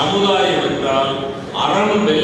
சமுதாயம் என்றால் அறம் வெல்ல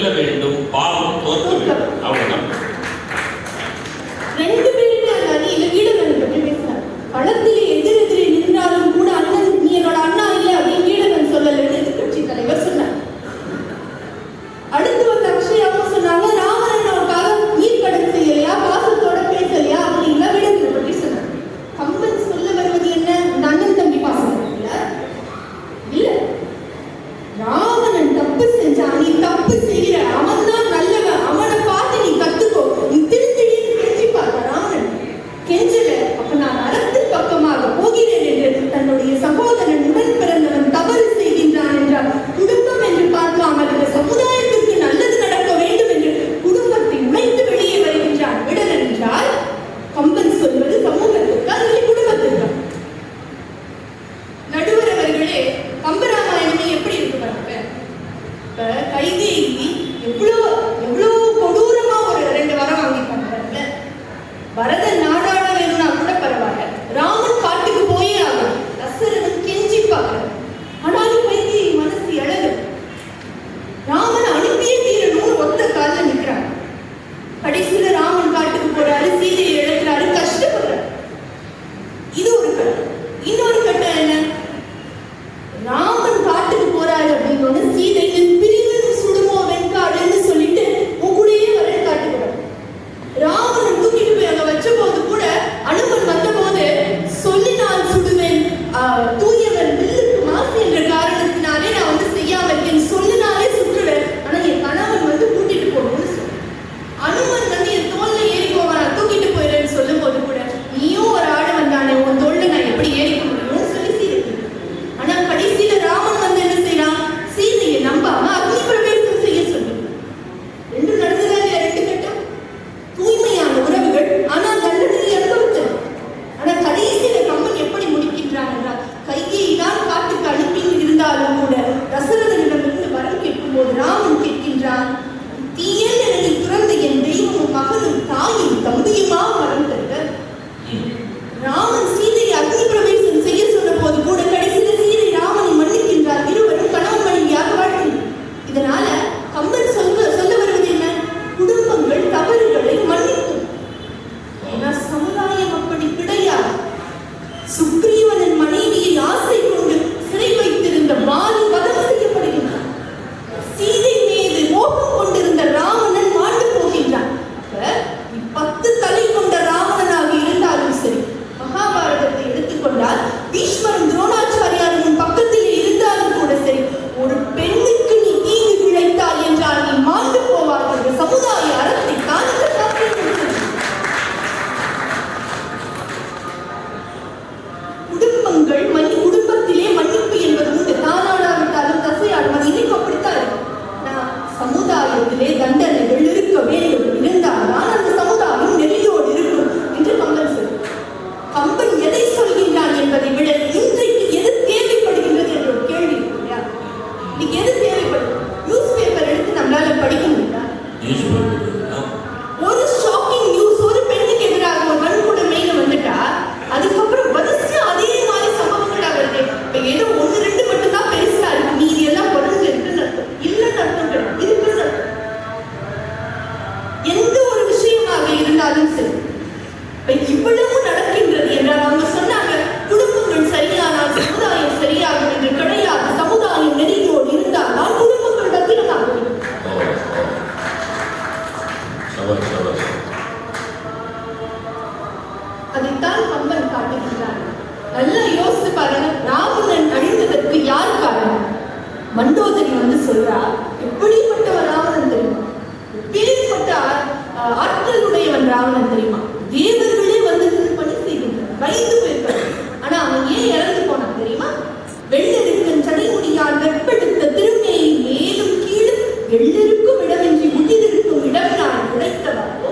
விட்டிருக்கும் இடமின்றி முட்டிலிருக்கும் இடம் நான் உழைத்தவாறோ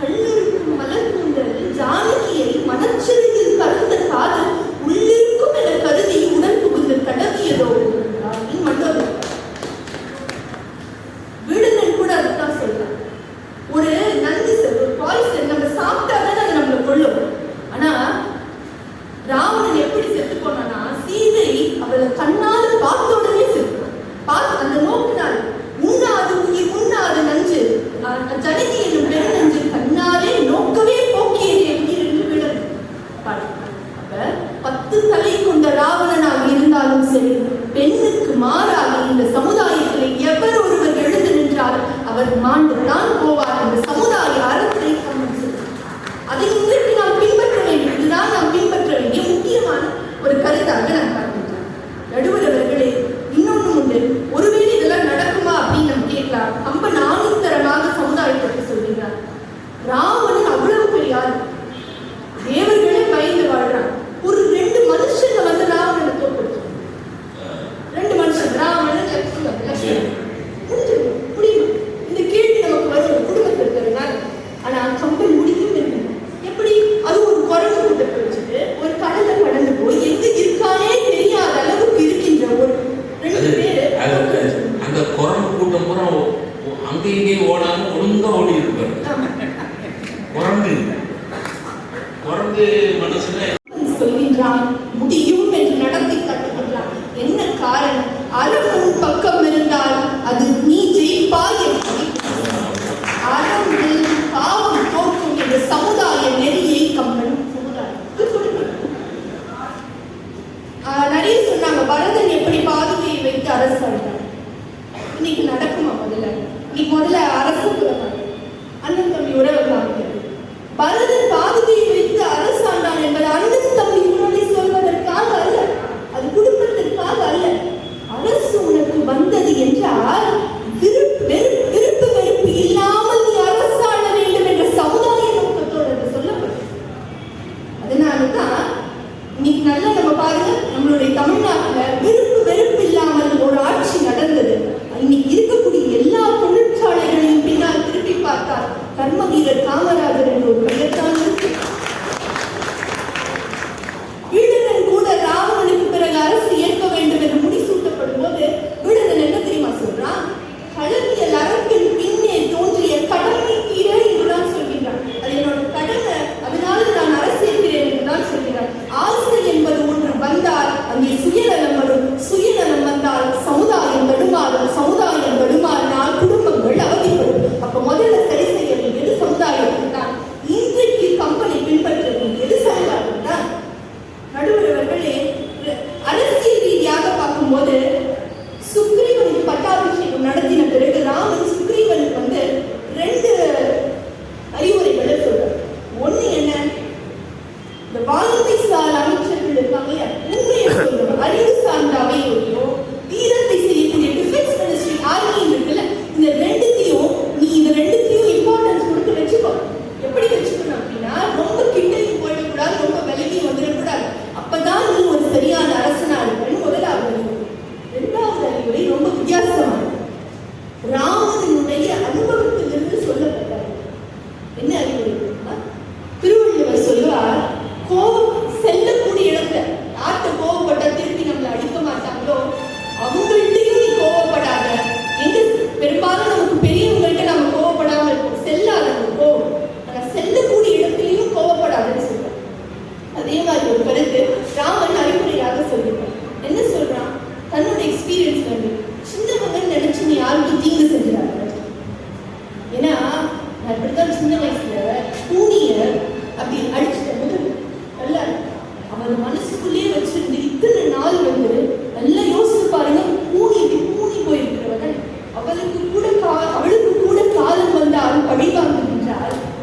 கண்ணு எங்கேயும் ஓடாம ஒழுங்கா ஓடி இருப்பார் குரங்கு. குரங்கு the common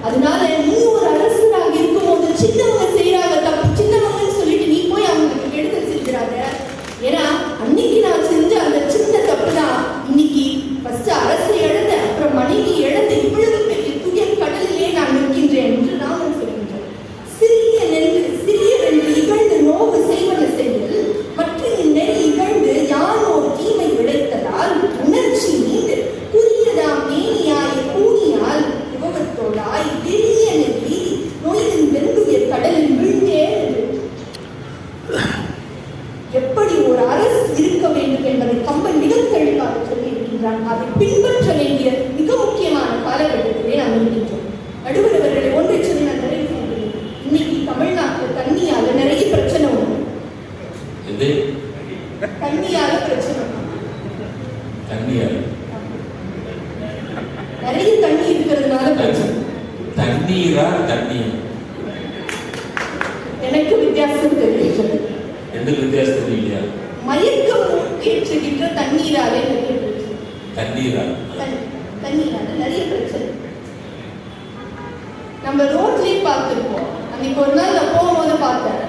அதனால தண்ணீரா தண்ணீர். எனக்கு வித்தியாசம் தெரியல எதுக்கு வித்தியாசம் தெரியலையா மயக்கம் ஏற்றுகின்ற தண்ணீராலே தண்ணீரா தண்ணீரால நிறைய பிரச்சனை. நம்ம ரோட்லயே பார்த்துருப்போம். அன்னைக்கு ஒரு நாள் நான் போகும்போது பார்த்தேன்.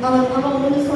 那么那么我们